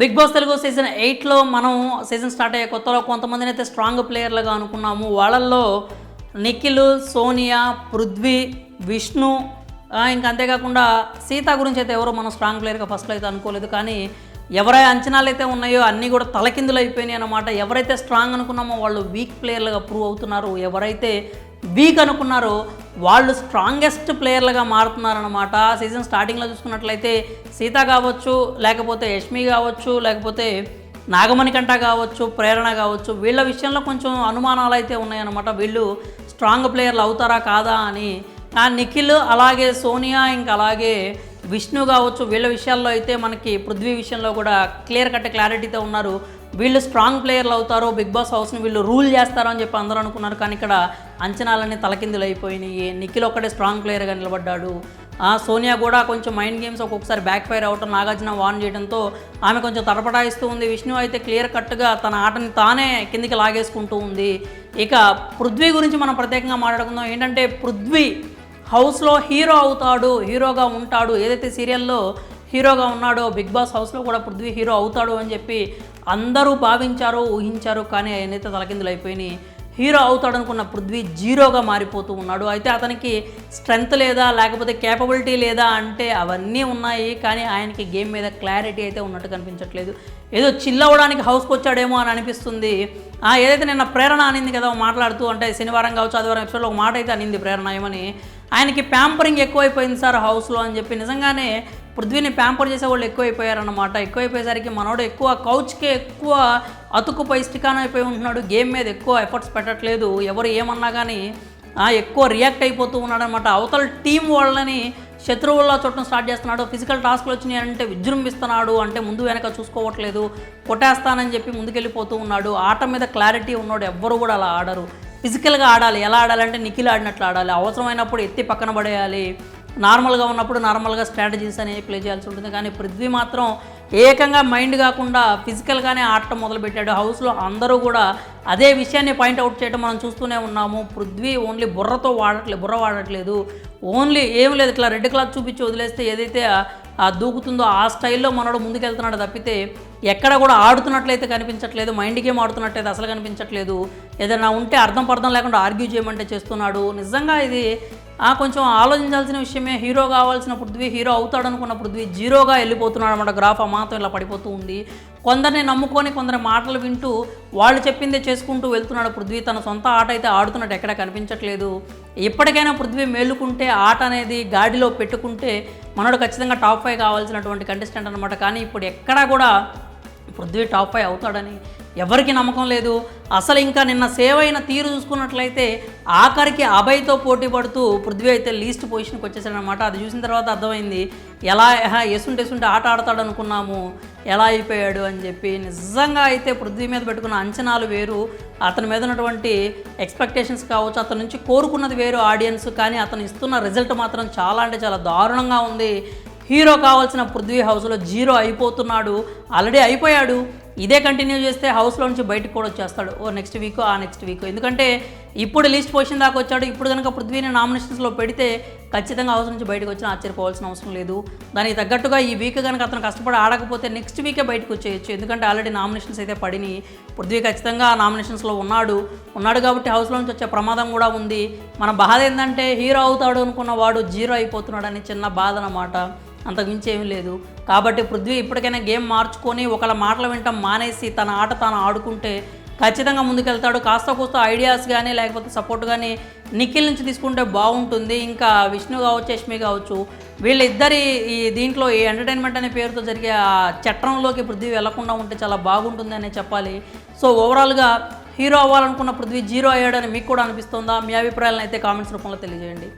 Big boss Telugu season ఎయిట్లో మనం season start అయ్యే కొత్తలో కొంతమందిని అయితే స్ట్రాంగ్ ప్లేయర్లుగా అనుకున్నాము. వాళ్ళల్లో నిఖిల్ సోనియా పృథ్వీ విష్ణు ఇంకా అంతేకాకుండా సీత గురించి అయితే ఎవరో మనం స్ట్రాంగ్ ప్లేయర్గా ఫస్ట్లో అయితే అనుకోలేదు. కానీ ఎవరై అంచనాలు అయితే ఉన్నాయో అన్నీ కూడా తలకిందులు అయిపోయినాయి అన్నమాట. ఎవరైతే స్ట్రాంగ్ అనుకున్నామో వాళ్ళు వీక్ ప్లేయర్లుగా ప్రూవ్ అవుతున్నారు. ఎవరైతే వీక్ అనుకున్నారో. వాళ్ళు స్ట్రాంగెస్ట్ ప్లేయర్లుగా మారుతున్నారనమాట సీజన్ స్టార్టింగ్లో చూసుకున్నట్లయితే సీత కావచ్చు లేకపోతే యష్మి కావచ్చు లేకపోతే నాగమణికంట కావచ్చు ప్రేరణ కావచ్చు వీళ్ళ విషయంలో కొంచెం అనుమానాలు అయితే ఉన్నాయన్నమాట. వీళ్ళు స్ట్రాంగ్ ప్లేయర్లు అవుతారా కాదా అని. ఆ నిఖిల్ అలాగే సోనియా ఇంకా అలాగే విష్ణు కావచ్చు వీళ్ళ విషయాల్లో అయితే మనకి పృథ్వీ విషయంలో కూడా క్లియర్ కట్ క్లారిటీతో ఉన్నారు. వీళ్ళు స్ట్రాంగ్ ప్లేయర్లు అవుతారు బిగ్ బాస్ హౌస్ని వీళ్ళు రూల్ చేస్తారో అని చెప్పి అందరూ అనుకున్నారు. కానీ ఇక్కడ అంచనాలన్నీ తలకిందులు అయిపోయినాయి. నిఖిల్ ఒక్కడే స్ట్రాంగ్ ప్లేయర్గా నిలబడ్డాడు. ఆ, సోనియా కూడా కొంచెం మైండ్ గేమ్స్ ఒక్కొక్కసారి బ్యాక్ ఫైర్ అవటం నాగార్జున వార్న్ చేయడంతో ఆమె కొంచెం తడపటాయిస్తూ ఉంది. విష్ణు అయితే క్లియర్ కట్గా తన ఆటని తానే కిందికి లాగేసుకుంటూ ఉంది. ఇక పృథ్వీ గురించి మనం ప్రత్యేకంగా మాట్లాడుకుందాం. ఏంటంటే పృథ్వీ హౌస్లో హీరో అవుతాడు హీరోగా ఉంటాడు. ఏదైతే సీరియల్లో హీరోగా ఉన్నాడో బిగ్ బాస్ హౌస్లో కూడా పృథ్వీ హీరో అవుతాడు అని చెప్పి అందరూ భావించారు ఊహించారు కానీ ఆయనైతే తలకిందులు అయిపోయినాయి. హీరో అవుతాడు అనుకున్న పృథ్వీ జీరోగా మారిపోతూ ఉన్నాడు. అయితే అతనికి స్ట్రెంగ్త్ లేదా లేకపోతే కేపబిలిటీ లేదా అంటే అవన్నీ ఉన్నాయి కానీ ఆయనకి గేమ్ మీద క్లారిటీ అయితే ఉన్నట్టు కనిపించట్లేదు. ఏదో చిల్ అవ్వడానికి హౌస్కి వచ్చాడేమో అని అనిపిస్తుంది. ఏదైతే నిన్న ప్రేరణ అనింది కదా మాట్లాడుతూ అంటే శనివారం కావచ్చు ఆదివారం ఎపిసోడ్లో ఒక మాట అయితే అనింది ప్రేరణ ఏమని ఆయనకి ప్యాంపరింగ్ ఎక్కువైపోయింది సార్ హౌస్లో అని చెప్పి. నిజంగానే పృథ్వీని ప్యాంపర్ చేసే వాళ్ళు ఎక్కువైపోయారన్నమాట. ఎక్కువైపోయేసరికి మనోడు ఎక్కువ కౌచ్కే ఎక్కువ అతుకుపోయి స్టికాన్ అయిపోయి ఉంటున్నాడు. గేమ్ మీద ఎక్కువ ఎఫర్ట్స్ పెట్టట్లేదు. ఎవరు ఏమన్నా కానీ ఆ, ఎక్కువ రియాక్ట్ అయిపోతూ ఉన్నాడనమాట అవతల టీం వాళ్ళని శత్రువుల్లో చుట్టం స్టార్ట్ చేస్తున్నాడు. ఫిజికల్ టాస్క్లు వచ్చినాయి అంటే విజృంభిస్తున్నాడు. అంటే ముందు వెనక చూసుకోవట్లేదు. కొట్టేస్తానని చెప్పి ముందుకెళ్ళిపోతూ ఉన్నాడు. ఆట మీద క్లారిటీ ఉన్నాడు ఎవ్వరు కూడా అలా ఆడరు. ఫిజికల్గా ఆడాలి. ఎలా ఆడాలంటే నిఖిల్ ఆడినట్లు ఆడాలి. అవసరమైనప్పుడు ఎత్తి పక్కన పడేయాలి. నార్మల్గా ఉన్నప్పుడు నార్మల్గా స్ట్రాటజీస్ అనేవి ప్లే చేయాల్సి ఉంటుంది. కానీ పృథ్వీ మాత్రం ఏకంగా మైండ్ కాకుండా ఫిజికల్గానే ఆడటం మొదలుపెట్టాడు. హౌస్లో అందరూ కూడా అదే విషయాన్ని పాయింట్అవుట్ చేయడం మనం చూస్తూనే ఉన్నాము. పృథ్వీ ఓన్లీ బుర్రతో వాడట్లేదు బుర్ర వాడట్లేదు. ఓన్లీ ఏం లేదు. ఇట్లా రెడ్ క్లాత్ చూపించి వదిలేస్తే ఏదైతే దూకుతుందో ఆ స్టైల్లో మనోడు ముందుకెళ్తున్నాడు తప్పితే ఎక్కడ కూడా ఆడుతున్నట్లయితే కనిపించట్లేదు మైండ్ గేమ్ ఆడుతున్నట్లయితే అసలు కనిపించట్లేదు. ఏదైనా ఉంటే అర్థం పర్థం లేకుండా ఆర్గ్యూ చేయమంటే చేస్తున్నాడు. నిజంగా ఇది ఆ కొంచెం ఆలోచించాల్సిన విషయమే. హీరో కావాల్సిన పృథ్వీ హీరో అవుతాడు అనుకున్న పృథ్వీ జీరోగా వెళ్ళిపోతున్నాడు అనమాట గ్రాఫ్ అమాంతం ఇలా పడిపోతూ ఉంది. కొందరిని నమ్ముకొని కొందరి మాటలు వింటూ వాళ్ళు చెప్పిందే చేసుకుంటూ వెళ్తున్నాడు పృథ్వీ. తన సొంత ఆట అయితే ఆడుతున్నట్టు ఎక్కడ కనిపించట్లేదు. ఎప్పటికైనా పృథ్వీ మేలుకుంటే ఆట అనేది గాడిలో పెట్టుకుంటే మనోడు ఖచ్చితంగా టాప్ ఫైవ్ కావాల్సినటువంటి కంటెస్టెంట్ అనమాట కానీ ఇప్పుడు ఎక్కడా కూడా పృథ్వీ టాప్ ఫైవ్ అవుతాడని ఎవరికి నమ్మకం లేదు. అసలు ఇంకా నిన్న సేవ్ అయిన తీరు చూసుకున్నట్లయితే ఆఖరికి అభయ్తో పోటీ పడుతూ పృథ్వీ అయితే లీస్ట్ పొజిషన్కి వచ్చేసాడనమాట అది చూసిన తర్వాత అర్థమైంది ఎలా ఆహా, ఎసుంటే ఎసుంటే ఆట ఆడతాడు అనుకున్నాము ఎలా అయిపోయాడు అని చెప్పి. నిజంగా అయితే పృథ్వీ మీద పెట్టుకున్న అంచనాలు వేరు. అతని మీద ఉన్నటువంటి ఎక్స్పెక్టేషన్స్ కావచ్చు అతని నుంచి కోరుకున్నది వేరు ఆడియన్స్ కానీ అతను ఇస్తున్న రిజల్ట్ మాత్రం చాలా అంటే చాలా దారుణంగా ఉంది. హీరో కావాల్సిన పృథ్వీ హౌస్లో జీరో అయిపోతున్నాడు. ఆల్రెడీ అయిపోయాడు. ఇదే కంటిన్యూ చేస్తే హౌస్లో నుంచి బయటకు కూడా వచ్చేస్తాడు. ఓ నెక్స్ట్ వీక్ ఆ నెక్స్ట్ వీక్. ఎందుకంటే ఇప్పుడు లిస్ట్ పొజిషన్ దాకా వచ్చాడు. ఇప్పుడు కనుక పృథ్వీని నామినేషన్స్లో పెడితే ఖచ్చితంగా హౌస్ నుంచి బయటకు వచ్చిన ఆశ్చర్యపోవాల్సిన అవసరం లేదు. దానికి తగ్గట్టుగా ఈ వీక్ కనుక అతను కష్టపడి ఆడకపోతే నెక్స్ట్ వీకే బయటకు వచ్చేయచ్చు. ఎందుకంటే ఆల్రెడీ నామినేషన్స్ అయితే పడినాయి. పృథ్వీ ఖచ్చితంగా నామినేషన్స్లో ఉన్నాడు. ఉన్నాడు కాబట్టి హౌస్లో నుంచి వచ్చే ప్రమాదం కూడా ఉంది. మన బాధ ఏంటంటే హీరో అవుతాడు అనుకున్న వాడు జీరో అయిపోతున్నాడని చిన్న బాధ అన్నమాట. అంతకుమించి ఏమీ లేదు. కాబట్టి పృథ్వీ ఇప్పటికైనా గేమ్ మార్చుకొని ఒకళ్ళ మాటలు వింటాం మానేసి తన ఆట తాను ఆడుకుంటే ఖచ్చితంగా ముందుకెళ్తాడు. కాస్త కూస్త ఐడియాస్ కానీ లేకపోతే సపోర్ట్ కానీ నిఖిల్ నుంచి తీసుకుంటే బాగుంటుంది. ఇంకా విష్ణు కావచ్చు యష్మి కావచ్చు వీళ్ళిద్దరి ఈ దీంట్లో ఈ ఎంటర్టైన్మెంట్ అనే పేరుతో జరిగే ఆ చట్టంలోకి పృథ్వీ వెళ్ళకుండా ఉంటే చాలా బాగుంటుంది అనే చెప్పాలి. సో ఓవరాల్గా హీరో అవ్వాలనుకున్న పృథ్వీ జీరో అయ్యాడని మీకు కూడా అనిపిస్తుందా? మీ అభిప్రాయాలను అయితే కామెంట్స్ రూపంలో తెలియజేయండి.